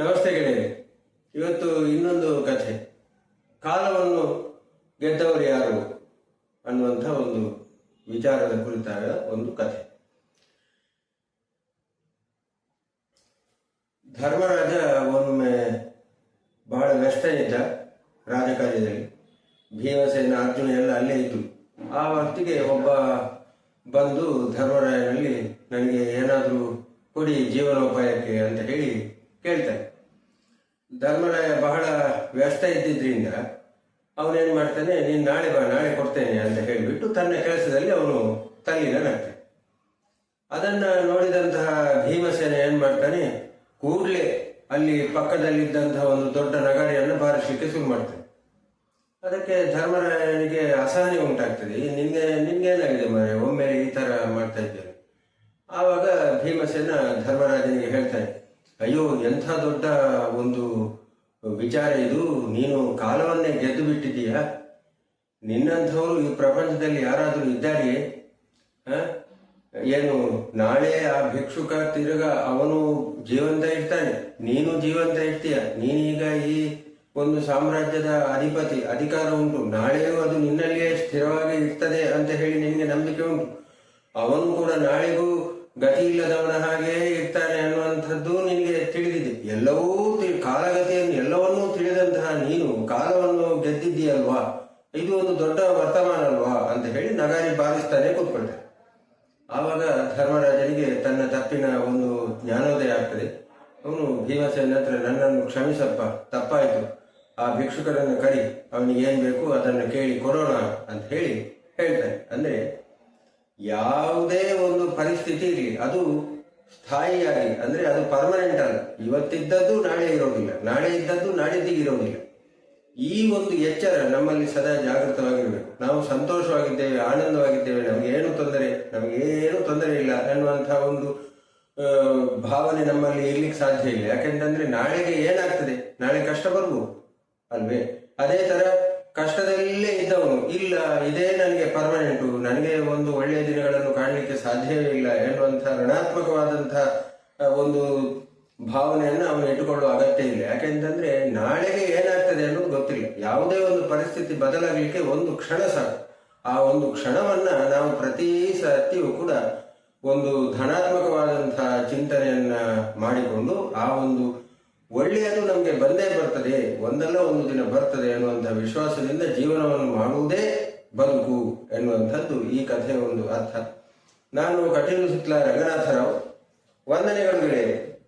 ನಮಸ್ತೆ ಗೆಳೆಯರೆ ಇವತ್ತು ಇನ್ನೊಂದು ಕಥೆ. ಕಾಲವನ್ನು ಗೆದ್ದವರು ಯಾರು ಅನ್ನುವಂಥ ಒಂದು ವಿಚಾರದ ಕುರಿತಾದ ಒಂದು ಕಥೆ. ಧರ್ಮರಾಜ ಒಮ್ಮೆ ಬಹಳ ವ್ಯಸ್ತ ಇದ್ದ ರಾಜಕಾರ್ಯದಲ್ಲಿ. ಭೀಮಸೇನ, ಅರ್ಜುನ ಎಲ್ಲ ಅಲ್ಲೇ ಇದ್ದು. ಆ ಹೊತ್ತಿಗೆ ಒಬ್ಬ ಬಂದು ಧರ್ಮರಾಯನಲ್ಲಿ, ನನಗೆ ಏನಾದರೂ ಕೊಡಿ ಜೀವನೋಪಾಯಕ್ಕೆ ಅಂತ ಹೇಳಿ ಕೇಳ್ತಾನೆ ಧರ್ಮರಾಯ ಬಹಳ ವ್ಯಸ್ತ ಇದ್ದಿದ್ರಿಂದ ಅವನೇನ್ ಮಾಡ್ತಾನೆ, ನೀನು ನಾಳೆ ಬಾ, ನಾಳೆ ಕೊಡ್ತೇನೆ ಅಂತ ಹೇಳಿಬಿಟ್ಟು ತನ್ನ ಕೆಲಸದಲ್ಲಿ ಅವನು ತಲ್ಲೀನನಾಗ್ತಾನೆ. ಅದನ್ನ ನೋಡಿದಂತಹ ಭೀಮಸೇನ ಏನು ಮಾಡ್ತಾನೆ, ಕೂಡಲೇ ಅಲ್ಲಿ ಪಕ್ಕದಲ್ಲಿದ್ದಂತಹ ಒಂದು ದೊಡ್ಡ ನಗಾರಿಯನ್ನು ಬಾರಿಸಲಿಕ್ಕೆ ಶುರು ಮಾಡ್ತಾನೆ. ಅದಕ್ಕೆ ಧರ್ಮರಾಯನಿಗೆ ಅಸಹನೆ ಉಂಟಾಗ್ತದೆ. ನಿನ್ಗೆ ನಿನ್ಗೇನಾಗಿದೆ ಮರೆ ಒಮ್ಮೆ ಈ ತರ ಮಾಡ್ತಾ ಇದ್ದೇನೆ ಆವಾಗ ಭೀಮಸೇನ ಧರ್ಮರಾಜನಿಗೆ ಹೇಳ್ತಾನೆ ಅಯ್ಯೋ, ಎಂಥ ದೊಡ್ಡ ಒಂದು ವಿಚಾರ ಇದು. ನೀನು ಕಾಲವನ್ನೇ ಗೆದ್ದು ಬಿಟ್ಟಿದ್ದೀಯಾ? ನಿನ್ನಂಥವರು ಈ ಪ್ರಪಂಚದಲ್ಲಿ ಯಾರಾದರೂ ಇದ್ದಾರೆಯೇ? ಏನು, ನಾಳೆ ಆ ಭಿಕ್ಷುಕ ತಿರುಗ ಅವನು ಜೀವಂತ ಇರ್ತಾನೆ? ನೀನು ಜೀವಂತ ಇರ್ತೀಯ? ನೀನೀಗ ಈ ಒಂದು ಸಾಮ್ರಾಜ್ಯದ ಅಧಿಪತಿ, ಅಧಿಕಾರ ಉಂಟು. ನಾಳೆಯೂ ಅದು ನಿನ್ನಲ್ಲಿಯೇ ಸ್ಥಿರವಾಗಿ ಇರ್ತದೆ ಅಂತ ಹೇಳಿ ನಿನಗೆ ನಂಬಿಕೆ ಉಂಟು. ಅವನು ಕೂಡ ನಾಳೆಗೂ ಗತಿ ಇಲ್ಲದವನ ಹಾಗೆ ಇರ್ತಾನೆ ಅನ್ನುವಂಥದ್ದು ನಿನಗೆ ತಿಳಿದಿದೆ. ಎಲ್ಲವೂ ಕಾಲಗತಿಯನ್ನು ಎಲ್ಲವನ್ನೂ ತಿಳಿದಂತಹ ನೀನು ಕಾಲವನ್ನು ಗೆದ್ದಿದ್ದೀಯಲ್ವಾ? ಇದು ಒಂದು ದೊಡ್ಡ ವರ್ತಮಾನ ಅಲ್ವಾ? ಅಂತ ಹೇಳಿ ನಗಾರಿ ಬಾರಿಸ್ತಾನೆ ಕೂತ್ಕೊಂಡ ಆವಾಗ ಧರ್ಮರಾಜನಿಗೆ ತನ್ನ ತಪ್ಪಿನ ಒಂದು ಜ್ಞಾನೋದಯ ಆಗ್ತದೆ. ಅವನು ಭೀಮಸೇನ ಹತ್ರ ನನ್ನನ್ನು ಕ್ಷಮಿಸಪ್ಪ, ತಪ್ಪಾಯಿತು. ಆ ಭಿಕ್ಷುಕರನ್ನು ಕರಿ ಅವನಿಗೆ ಏನು ಬೇಕು ಅದನ್ನು ಕೇಳಿ ಕೊಡೋಣ ಅಂತ ಹೇಳಿ ಹೇಳ್ತಾನೆ. ಅಂದ್ರೆ ಯಾವುದೇ ಒಂದು ಪರಿಸ್ಥಿತಿ ಇರಲಿ, ಅದು ಸ್ಥಾಯಿಯಾಗಿ, ಅಂದ್ರೆ ಅದು ಪರ್ಮನೆಂಟ್ ಅಲ್ಲ. ಇವತ್ತಿದ್ದದ್ದು ನಾಳೆ ಇರೋದಿಲ್ಲ. ನಾಳೆ ಇದ್ದದ್ದು ನಾಡಿದ್ದಿಗೆ ಇರೋದಿಲ್ಲ. ಈ ಒಂದು ಎಚ್ಚರ ನಮ್ಮಲ್ಲಿ ಸದಾ ಜಾಗೃತವಾಗಿರಬೇಕು. ನಾವು ಸಂತೋಷವಾಗಿದ್ದೇವೆ, ಆನಂದವಾಗಿದ್ದೇವೆ ನಮಗೆ ಏನು ತೊಂದರೆ ನಮಗೆ ಏನು ತೊಂದರೆ ಇಲ್ಲ ಅನ್ನುವಂತಹ ಒಂದು ಭಾವನೆ ನಮ್ಮಲ್ಲಿ ಇರ್ಲಿಕ್ಕೆ ಸಾಧ್ಯ ಇಲ್ಲ. ಯಾಕೆಂತಂದ್ರೆ ನಾಳೆಗೆ ಏನಾಗ್ತದೆ? ನಾಳೆ ಕಷ್ಟ ಬರ್ಬೋದು ಅಲ್ವೇ? ಅದೇ ತರ ಕಷ್ಟದಲ್ಲೇ ಇದ್ದವನು ಇಲ್ಲ, ಇದೇ ನನಗೆ ಪರ್ಮನೆಂಟು ನನಗೆ ಒಂದು ಒಳ್ಳೆಯ ದಿನಗಳನ್ನು ಕಾಣಲಿಕ್ಕೆ ಸಾಧ್ಯವೇ ಇಲ್ಲ ಎನ್ನುವಂಥ ಋಣಾತ್ಮಕವಾದಂಥ ಒಂದು ಭಾವನೆಯನ್ನು ಅವನು ಇಟ್ಟುಕೊಳ್ಳುವ ಅಗತ್ಯ ಇಲ್ಲ. ಯಾಕೆಂತಂದ್ರೆ ನಾಳೆಗೆ ಏನಾಗ್ತದೆ ಅನ್ನೋದು ಗೊತ್ತಿಲ್ಲ. ಯಾವುದೇ ಒಂದು ಪರಿಸ್ಥಿತಿ ಬದಲಾಗಲಿಕ್ಕೆ ಒಂದು ಕ್ಷಣ ಸಾಕು. ಆ ಒಂದು ಕ್ಷಣವನ್ನ ನಾವು ಪ್ರತಿ ಸತಿಯೂ ಕೂಡ ಒಂದು ಧನಾತ್ಮಕವಾದಂತಹ ಚಿಂತನೆಯನ್ನ ಮಾಡಿಕೊಂಡು ಆ ಒಂದು ಒಳ್ಳೆಯದು ನಮಗೆ ಬಂದೇ ಬರ್ತದೆ, ಒಂದಲ್ಲ ಒಂದು ದಿನ ಬರ್ತದೆ ಅನ್ನುವಂತಹ ವಿಶ್ವಾಸದಿಂದ ಜೀವನವನ್ನು ಮಾಡುವುದೇ ಬದುಕು ಎನ್ನುವಂಥದ್ದು ಈ ಕಥೆಯ ಒಂದು ಅರ್ಥ. ನಾನು ಕಠಿಣ ಸುತ್ತಲ ರಂಗನಾಥರಾವ್. ವಂದನೆಗಳು ಗೆಳೆಯರೆ.